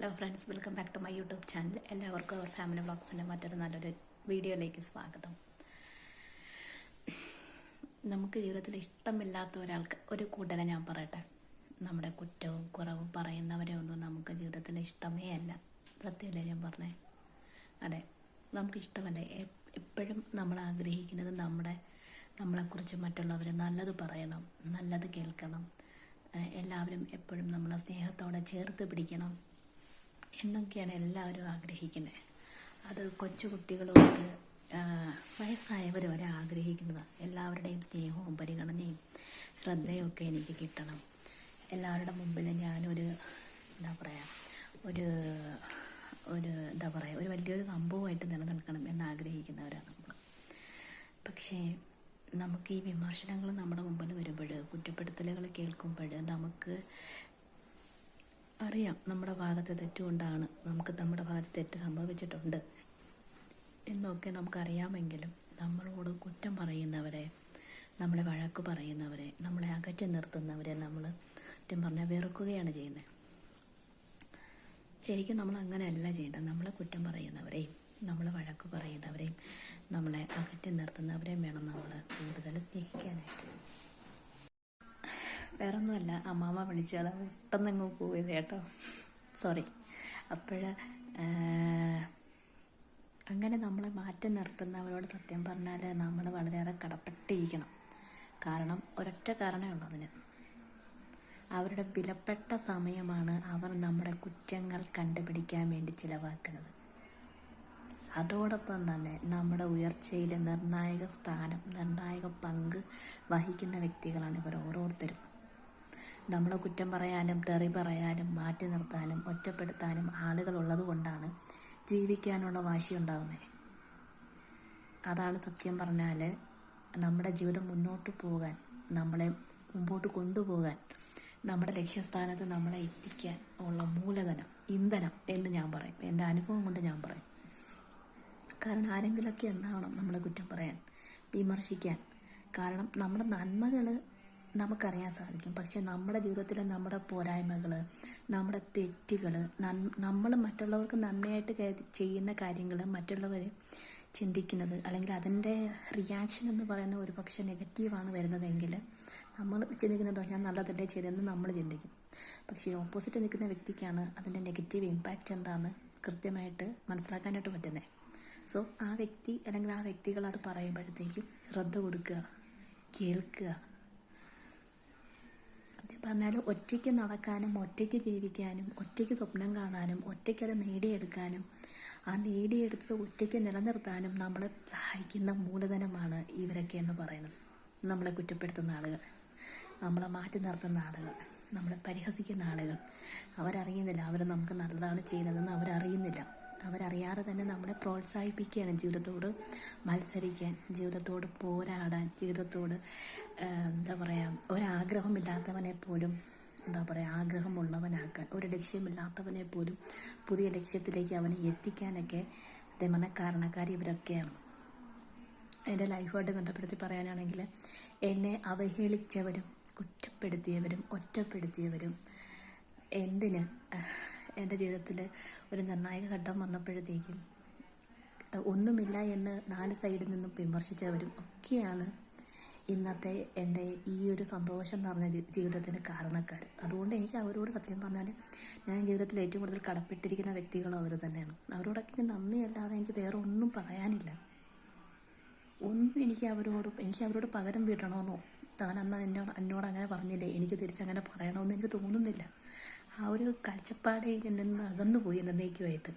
Hello friends welcome back to my YouTube channel എല്ലാവർക്കും അവർ family വ്ളോഗ്സിന്റെ മറ്റൊരു നല്ലൊരു വീഡിയോയിലേക്ക് സ്വാഗതം. നമുക്ക് ജീവിതത്തിൽ ഇഷ്ടമില്ലാത്ത ഒരാൾക്ക് ഒരു കൂട്ടരെ ഞാൻ പറയട്ടെ. നമ്മുടെ കുറ്റവും കുറവും പറയുന്നവരെ ഒന്നും നമുക്ക് ജീവിതത്തിൽ ഇഷ്ടമേ അല്ല. സത്യമല്ലേ ഞാൻ പറഞ്ഞേ? അതെ നമുക്ക് ഇഷ്ടമല്ല? എപ്പോഴും നമ്മൾ ആഗ്രഹിക്കുന്നത് നമ്മുടെ നമ്മളെക്കുറിച്ച് മറ്റുള്ളവർ നല്ലത് പറയണം നല്ലത് കേൾക്കണം. എല്ലാവരും എപ്പോഴും നമ്മളെ സ്നേഹത്തോടെ ചേർത്ത് പിടിക്കണം. എന്നൊക്കെയാണ് എല്ലാവരും ആഗ്രഹിക്കുന്നത്. അത് കൊച്ചു കുട്ടികൾ തൊട്ട് വയസ്സായവർ വരെ ആഗ്രഹിക്കുന്നത്. എല്ലാവരുടെയും സ്നേഹവും പരിഗണനയും ശ്രദ്ധയും ഒക്കെ എനിക്ക് കിട്ടണം. എല്ലാവരുടെ മുമ്പിൽ ഞാനൊരു എന്താ പറയുക ഒരു ഒരു എന്താ പറയുക ഒരു വലിയൊരു സംഭവമായിട്ട് നിലനിൽക്കണം എന്ന് ആഗ്രഹിക്കുന്നവരാണ് നമ്മൾ പക്ഷേ നമുക്ക് ഈ വിമർശനങ്ങൾ നമ്മുടെ മുമ്പിൽ വരുമ്പോൾ കുറ്റപ്പെടുത്തലുകൾ കേൾക്കുമ്പോൾ നമുക്ക് അറിയാം നമ്മുടെ ഭാഗത്ത് തെറ്റുകൊണ്ടാണ് നമുക്ക് നമ്മുടെ ഭാഗത്ത് തെറ്റ് സംഭവിച്ചിട്ടുണ്ട്. എന്നൊക്കെ നമുക്കറിയാമെങ്കിലും നമ്മളോട് കുറ്റം പറയുന്നവരെ നമ്മളെ വഴക്ക് പറയുന്നവരെ നമ്മളെ അകറ്റി നിർത്തുന്നവരെ നമ്മൾ സത്യം പറഞ്ഞാൽ വെറുക്കുകയാണ് ചെയ്യുന്നത്. ശരിക്കും നമ്മൾ അങ്ങനെയല്ല ചെയ്യേണ്ടത്. നമ്മളെ കുറ്റം പറയുന്നവരെയും നമ്മളെ വഴക്ക് പറയുന്നവരെയും നമ്മളെ അകറ്റി നിർത്തുന്നവരെയും വേണം നമ്മൾ കൂടുതൽ സ്നേഹിക്കാനായിട്ട്. വേറൊന്നുമല്ല. അമ്മാമ്മ പെട്ടെന്ന് അങ്ങ് പോയത് കേട്ടോ. സോറി അപ്പോൾ അങ്ങനെ നമ്മളെ മാറ്റി നിർത്തുന്നവരോട് സത്യം പറഞ്ഞാൽ നമ്മൾ വളരെയേറെ കടപ്പെട്ടിരിക്കണം. കാരണം ഒരൊറ്റ കാരണമേ ഉള്ളൂ അതിന്. അവരുടെ വിലപ്പെട്ട സമയമാണ് അവർ നമ്മുടെ കുറ്റങ്ങൾ കണ്ടുപിടിക്കാൻ വേണ്ടി ചിലവാക്കുന്നത്. അതോടൊപ്പം തന്നെ നമ്മുടെ ഉയർച്ചയിൽ നിർണായക സ്ഥാനം നിർണായക പങ്ക് വഹിക്കുന്ന വ്യക്തികളാണ് ഇവർ ഓരോരുത്തരും. നമ്മളെ കുറ്റം പറയാനും തെറി പറയാനും മാറ്റി നിർത്താനും ഒറ്റപ്പെടുത്താനും ആളുകൾ ഉള്ളത് കൊണ്ടാണ് ജീവിക്കാനുള്ള വാശി ഉണ്ടാകുന്നത് അതാണ് സത്യം പറഞ്ഞാൽ നമ്മുടെ ജീവിതം മുന്നോട്ട് പോകാൻ നമ്മളെ മുമ്പോട്ട് കൊണ്ടുപോകാൻ നമ്മുടെ ലക്ഷ്യസ്ഥാനത്ത് നമ്മളെ എത്തിക്കാൻ ഉള്ള മൂലധനം ഇന്ധനം എന്ന് ഞാൻ പറയും. എന്റെ അനുഭവം കൊണ്ട് ഞാൻ പറയും. കാരണം ആരെങ്കിലുമൊക്കെ ഉണ്ടാവണം നമ്മളെ കുറ്റം പറയാൻ വിമർശിക്കാൻ. കാരണം നമ്മുടെ നന്മകൾ നമുക്കറിയാൻ സാധിക്കും. പക്ഷെ നമ്മുടെ ജീവിതത്തിലെ നമ്മുടെ പോരായ്മകൾ നമ്മുടെ തെറ്റുകൾ നമ്മൾ മറ്റുള്ളവർക്ക് നന്മയായിട്ട് ചെയ്യുന്ന കാര്യങ്ങൾ മറ്റുള്ളവർ ചിന്തിക്കുന്നത് അല്ലെങ്കിൽ അതിന്റെ റിയാക്ഷൻ എന്ന് പറയുന്ന ഒരു പക്ഷേ നെഗറ്റീവാണ് വരുന്നതെങ്കിൽ നമ്മൾ ചിന്തിക്കുന്നുണ്ടോ ഞാൻ നല്ലതല്ലേ ചെയ്തതെന്ന് നമ്മൾ ചിന്തിക്കും. പക്ഷേ ഓപ്പോസിറ്റ് നിൽക്കുന്ന വ്യക്തിക്കാണ് അതിന്റെ നെഗറ്റീവ് ഇമ്പാക്റ്റ് എന്താണ് കൃത്യമായിട്ട് മനസ്സിലാക്കാനായിട്ട് പറ്റുന്നത് സോ ആ വ്യക്തി അല്ലെങ്കിൽ ആ വ്യക്തികൾ അത് പറയുമ്പോഴത്തേക്കും ശ്രദ്ധ കൊടുക്കുക കേൾക്കുക പറഞ്ഞാൽ ഒറ്റയ്ക്ക് നടക്കാനും ഒറ്റയ്ക്ക് ജീവിക്കാനും ഒറ്റയ്ക്ക് സ്വപ്നം കാണാനും ഒറ്റയ്ക്ക് അത് നേടിയെടുക്കാനും ആ നേടിയെടുത്തത് ഒറ്റയ്ക്ക് നിലനിർത്താനും നമ്മളെ സഹായിക്കുന്ന മൂലധനമാണ് ഇവരൊക്കെ എന്ന് പറയുന്നത്. നമ്മളെ കുറ്റപ്പെടുത്തുന്ന ആളുകൾ നമ്മളെ മാറ്റി നിർത്തുന്ന ആളുകൾ നമ്മളെ പരിഹസിക്കുന്ന ആളുകൾ. അവരറിയുന്നില്ല അവർ നമുക്ക് നല്ലതാണ് ചെയ്യുന്നതെന്ന് അവരറിയുന്നില്ല. അവരറിയാതെ തന്നെ നമ്മളെ പ്രോത്സാഹിപ്പിക്കുകയാണ് ജീവിതത്തോട് മത്സരിക്കാൻ ജീവിതത്തോട് പോരാടാൻ ജീവിതത്തോട് എന്താ പറയുക ഒരാഗ്രഹമില്ലാത്തവനെ പോലും എന്താ പറയുക ആഗ്രഹമുള്ളവനാക്കാൻ ഒരു ലക്ഷ്യമില്ലാത്തവനെ പോലും പുതിയ ലക്ഷ്യത്തിലേക്ക് അവനെ എത്തിക്കാനൊക്കെ അതേപോലെ കാരണക്കാർ ഇവരൊക്കെയാണ്. എന്റെ ലൈഫുമായിട്ട് ബന്ധപ്പെടുത്തി പറയാനാണെങ്കിൽ എന്നെ അവഹേളിച്ചവരും കുറ്റപ്പെടുത്തിയവരും ഒറ്റപ്പെടുത്തിയവരും എന്തിന്? എന്റെ ജീവിതത്തിൽ ഒരു നിർണായക ഘട്ടം വന്നപ്പോഴത്തേക്കും ഒന്നുമില്ല എന്ന് നാല് സൈഡിൽ നിന്നും വിമർശിച്ചവരും ഒക്കെയാണ് ഇന്നത്തെ എന്റെ ഈ ഒരു സന്തോഷം നിറഞ്ഞ ജി- ജീവിതത്തിന് കാരണക്കാർ. അതുകൊണ്ട് എനിക്ക് അവരോട് സത്യം പറഞ്ഞാൽ ഞാൻ ജീവിതത്തിൽ ഏറ്റവും കൂടുതൽ കടപ്പെട്ടിരിക്കുന്ന വ്യക്തികളും അവർ തന്നെയാണ്. അവരോടൊക്കെ എനിക്ക് നന്ദിയല്ലാതെ എനിക്ക് വേറെ ഒന്നും പറയാനില്ല. ഒന്നും എനിക്ക് അവരോട് എനിക്ക് അവരോട് പകരം വീട്ടണമെന്നോ താൻ അന്ന് എന്നോട് എന്നോട് അങ്ങനെ പറഞ്ഞില്ലേ? എനിക്ക് തിരിച്ചങ്ങനെ പറയണമെന്ന് എനിക്ക് തോന്നുന്നില്ല. ആ ഒരു കാഴ്ചപ്പാടെ നിന്ന് അകന്നു പോയി എന്നേക്കുമായിട്ട്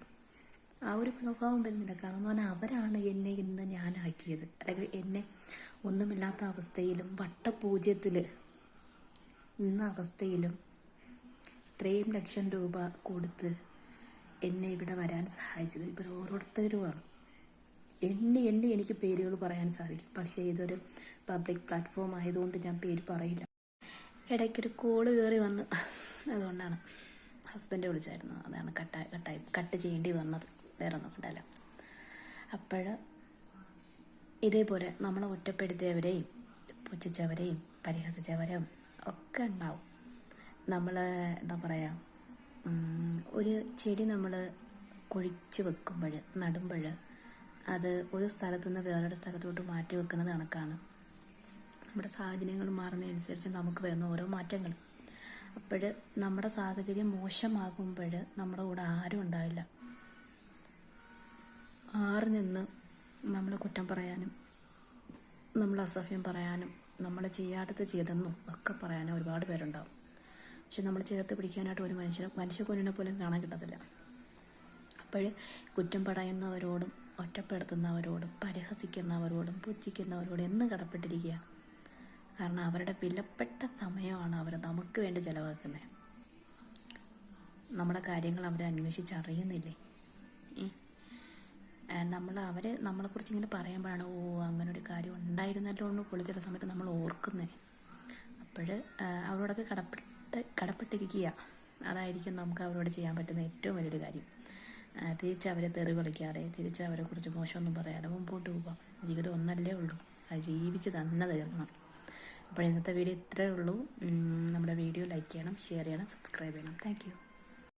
ആ ഒരു മനോഭാവം വരുന്നില്ല കാരണം എന്ന് പറഞ്ഞാൽ അവരാണ് എന്നെ ഇന്ന് ഞാനാക്കിയത്. അല്ലെങ്കിൽ എന്നെ ഒന്നുമില്ലാത്ത അവസ്ഥയിലും വട്ടപൂജ്യത്തിൽ ഇന്ന അവസ്ഥയിലും ഇത്രയും ലക്ഷം രൂപ കൊടുത്ത് എന്നെ ഇവിടെ വരാൻ സഹായിച്ചത്. ഇവർ ഓരോരുത്തരുമാണ്. എണ്ണി എണ്ണി എനിക്ക് പേരുകൾ പറയാൻ സാധിക്കും. പക്ഷേ ഇതൊരു പബ്ലിക് പ്ലാറ്റ്ഫോം ആയതുകൊണ്ട് ഞാൻ പേര് പറയില്ല. ഇടയ്ക്കൊരു കോൾ കയറി വന്ന് അതുകൊണ്ടാണ്. ഹസ്ബൻഡ് വിളിച്ചായിരുന്നു. അതാണ് കട്ട കട്ടായി കട്ട് ചെയ്യേണ്ടി വന്നത്. വേറെ ഒന്നും കൊണ്ടല്ല അപ്പോൾ ഇതേപോലെ നമ്മളെ ഒറ്റപ്പെടുത്തിയവരെയും പുച്ഛിച്ചവരെയും പരിഹസിച്ചവരെയും ഒക്കെ ഉണ്ടാവും. നമ്മൾ എന്താ പറയുക ഒരു ചെടി നമ്മൾ കുഴിച്ച് വെക്കുമ്പോൾ നടുമ്പോൾ അത് ഒരു സ്ഥലത്തു നിന്ന് വേറൊരു സ്ഥലത്തോട്ട് മാറ്റി വെക്കുന്നത് കണക്കാണ്. നമ്മുടെ സാഹചര്യങ്ങൾ മാറുന്നതനുസരിച്ച് നമുക്ക് വരുന്ന ഓരോ മാറ്റങ്ങൾ അപ്പോൾ നമ്മുടെ സാഹചര്യം മോശമാകുമ്പോൾ നമ്മുടെ കൂടെ ആരും ഉണ്ടാവില്ല. ആറ് നിന്ന് നമ്മളെ കുറ്റം പറയാനും നമ്മൾ അസഹ്യം പറയാനും നമ്മൾ ചെയ്യാത്തത് ചെയ്തെന്നും ഒക്കെ പറയാനും ഒരുപാട് പേരുണ്ടാവും. പക്ഷെ നമ്മൾ ചേർത്ത് പിടിക്കാനായിട്ട് ഒരു മനുഷ്യനെ മനുഷ്യക്കുഞ്ഞിനെ പോലും കാണാൻ കിട്ടത്തില്ല. അപ്പോൾ കുറ്റം പറയുന്നവരോടും ഒറ്റപ്പെടുത്തുന്നവരോടും പരിഹസിക്കുന്നവരോടും പുച്ഛിക്കുന്നവരോടും എന്നും കടപ്പെട്ടിരിക്കുക. കാരണം അവരുടെ വിലപ്പെട്ട സമയമാണ് അവർ നമുക്ക് വേണ്ടി ചിലവാക്കുന്നത് നമ്മുടെ കാര്യങ്ങൾ അവർ അന്വേഷിച്ച് അറിയുന്നില്ലേ നമ്മൾ അവർ നമ്മളെക്കുറിച്ച് ഇങ്ങനെ പറയുമ്പോഴാണ് ഓ അങ്ങനെ ഒരു കാര്യം ഉണ്ടായിരുന്നല്ലോ എന്ന് പുള്ളി ചില സമയത്ത് നമ്മൾ ഓർക്കുന്നത് അപ്പോൾ അവരോടൊക്കെ കടപ്പെട്ട് കടപ്പെട്ടിരിക്കുക. അതായിരിക്കും നമുക്ക് അവരോട് ചെയ്യാൻ പറ്റുന്ന ഏറ്റവും വലിയൊരു കാര്യം. തിരിച്ച് അവരെ തെറി വിളിക്കാതെ തിരിച്ച് അവരെ കുറിച്ച് മോശമൊന്നും പറയാതെ മുമ്പോട്ട് പോകാം. ജീവിതം ഒന്നല്ലേ ഉള്ളൂ. അത് ജീവിച്ച് തന്നെ തീർക്കണം. അപ്പോൾ ഇന്നത്തെ വീഡിയോ ഇത്രയേ ഉള്ളൂ. നമ്മുടെ വീഡിയോ ലൈക്ക് ചെയ്യണം ഷെയർ ചെയ്യണം സബ്സ്ക്രൈബ് ചെയ്യണം. താങ്ക്